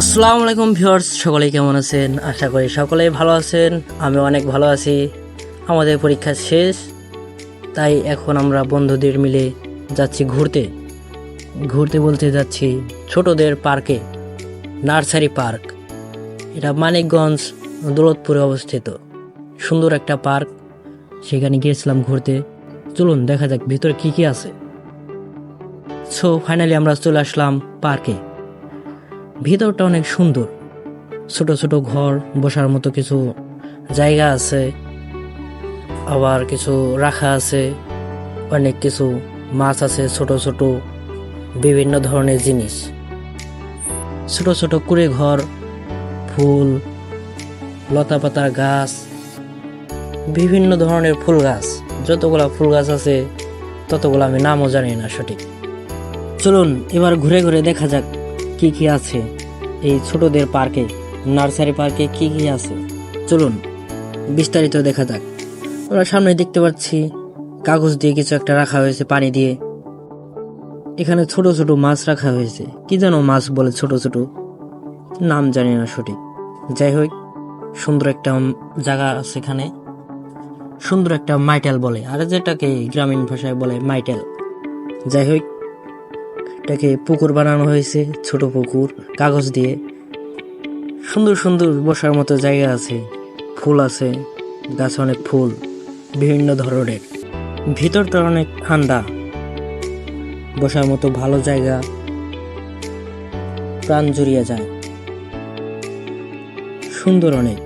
আসসালামু আলাইকুম ভিউয়ার্স, সকলেই কেমন আছেন? আশা করি সকলেই ভালো আছেন। আমি অনেক ভালো আছি। আমাদের পরীক্ষা শেষ। তাই এখন আমরা বন্ধুদের মিলে যাচ্ছি ঘুরতে। ঘুরতে বলতে যাচ্ছি ছোটদের পার্কে, নার্সারি পার্ক। এটা মানিকগঞ্জ, দৌলতপুরে অবস্থিত। সুন্দর একটা পার্ক। সেখানে গিয়েছিলাম ঘুরতে। চলুন, দেখা যাক ভিতরে কি কি আছে। সো ফাইনালি আমরা চলে আসলাম পার্কে। ভিতরটা অনেক সুন্দর। ছোট ছোট ঘর, বসার মতো কিছু জায়গা আছে। আবার কিছু রাখা আছে। অনেক কিছু মাছ আছে, ছোট ছোট, বিভিন্ন ধরনের জিনিস। ছোট ছোট কুড়ে ঘর, ফুল, লতা পাতার গাছ, বিভিন্ন ধরনের ফুল গাছ। যতগুলা ফুল গাছ আছে, ততগুলো আমি নামও জানি না সঠিক। চলুন, এবার ঘুরে ঘুরে দেখা যাক। কি কি আছে? এই ছোটদের পার্কে, নার্সারি পার্কে কি কি আছে? চলুন, বিস্তারিত দেখা যাক। আমরা সামনে দেখতে পাচ্ছি, কাগজ দিয়ে কিছু একটা রাখা হয়েছে পানি দিয়ে। এখানে ছোট ছোট মাছ রাখা হয়েছে। কি যেন মাছ বলে ছোট ছোট। নাম জানি না সঠিক। যাই হোক, সুন্দর একটা জায়গা আছে এখানে। সুন্দর একটা মাইটেল বলে, আর যেটাকে গ্রামীণ ভাষায় বলে মাইটেল। যাই হোক এটাকে পুকুর বানানো হয়েছে, ছোট পুকুর, কাগজ দিয়ে। সুন্দর সুন্দর বসার মতো জায়গা আছে, ফুল আছে, গাছে অনেক ফুল, বিভিন্ন ধরনের। ভিতরটা অনেক ঠান্ডা, বসার মতো ভালো জায়গা, প্রাণ জড়িয়ে যায়। সুন্দর অনেক।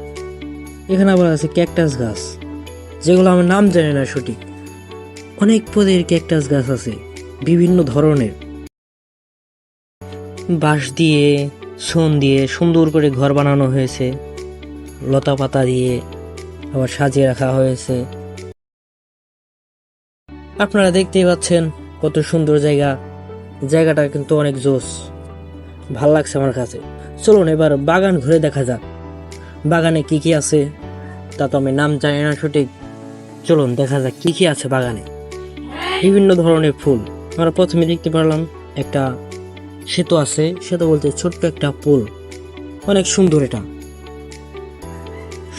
এখানে আবার আছে ক্যাকটাস গাছ, যেগুলো আমার নাম জানি না সঠিক। অনেক পদের ক্যাকটাস গাছ আছে, বিভিন্ন ধরনের। বাঁশ দিয়ে, সোন দিয়ে সুন্দর করে ঘর বানানো হয়েছে। লতা পাতা দিয়ে আবার সাজিয়ে রাখা হয়েছে। আপনারা দেখতেই পাচ্ছেন কত সুন্দর জায়গা। জায়গাটা কিন্তু অনেক জোস। ভালো লাগছে আমার কাছে। চলুন এবার বাগান ঘুরে দেখা যাক। বাগানে কি কি আছে, তা তো আমি নাম জানি না সঠিক। চলুন দেখা যাক কি কি আছে বাগানে। বিভিন্ন ধরনের ফুল। আমরা প্রথমে দেখতে পারলাম একটা সেতু আছে সেতু বলতে ছোট্ট একটা পুল। অনেক সুন্দর এটা।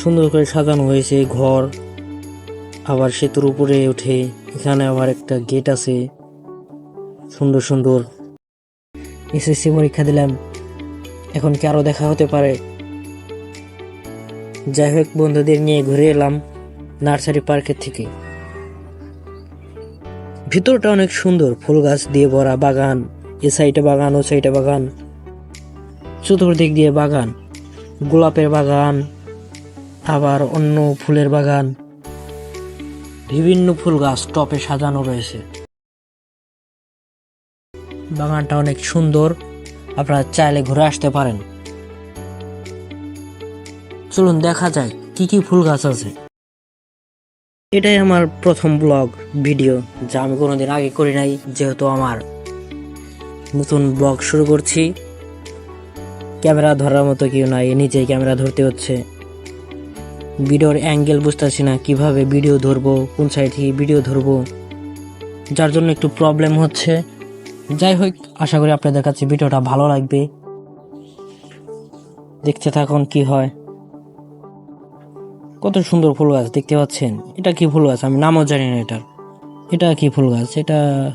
সুন্দর করে সাজানো হয়েছে, ঘর। আবার সেতুর উপরে উঠে এখানে আবার একটা গেট আছে। সুন্দর সুন্দর। এসএসসি পরীক্ষা দিলাম। এখন কি আরও দেখা হতে পারে? যাই হোক, বন্ধুদের নিয়ে ঘুরে এলাম নার্সারি পার্কের থেকে। ভিতরটা অনেক সুন্দর, ফুল গাছ দিয়ে ভরা বাগান। এ সাইডে বাগান, ও সাইডে বাগান। চতুর্দিক দিয়ে বাগান, গোলাপের বাগান, আবার অন্য ফুলের বাগান। বিভিন্ন ফুল গাছ টপে সাজানো রয়েছে। বাগানটা অনেক সুন্দর, আপনারা চাইলে ঘুরে আসতে পারেন। চলুন দেখা যায় কি কি ফুল গাছ আছে। এটাই আমার প্রথম ব্লগ, ভিডিও, যা আমি কোনোদিন আগে করি নাই, যেহেতু আমার নতুন ব্লগ শুরু করছি। ক্যামেরা ধরার মতো কেউ নাই নিজেই ক্যামেরা ধরতে হচ্ছে। ভিডিওর অ্যাঙ্গেল বুঝতেছি না, কীভাবে ভিডিও ধরবো, কোন সাইড থেকে ভিডিও ধরবো। যার জন্য একটু প্রবলেম হচ্ছে। যাই হোক, আশা করি আপনাদের কাছে ভিডিওটা ভালো লাগবে। দেখতে থাকুন কি হয়। কত সুন্দর ফুল গাছ দেখতে পাচ্ছেন। এটা কি ফুল গাছ? আমি নামও জানি না এটার। এটা কি ফুল গাছ? এটা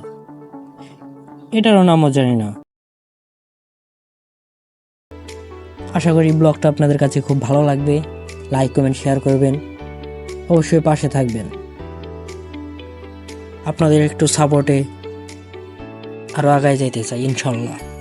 এটারও নামও জানি না। আশা করি ব্লগটা আপনাদের কাছে খুব ভালো লাগবে। লাইক কমেন্ট শেয়ার করবেন। অবশ্যই পাশে থাকবেন। আপনাদের একটু সাপোর্টে আরও আগায় যাইতে চাই, ইনশাল্লাহ।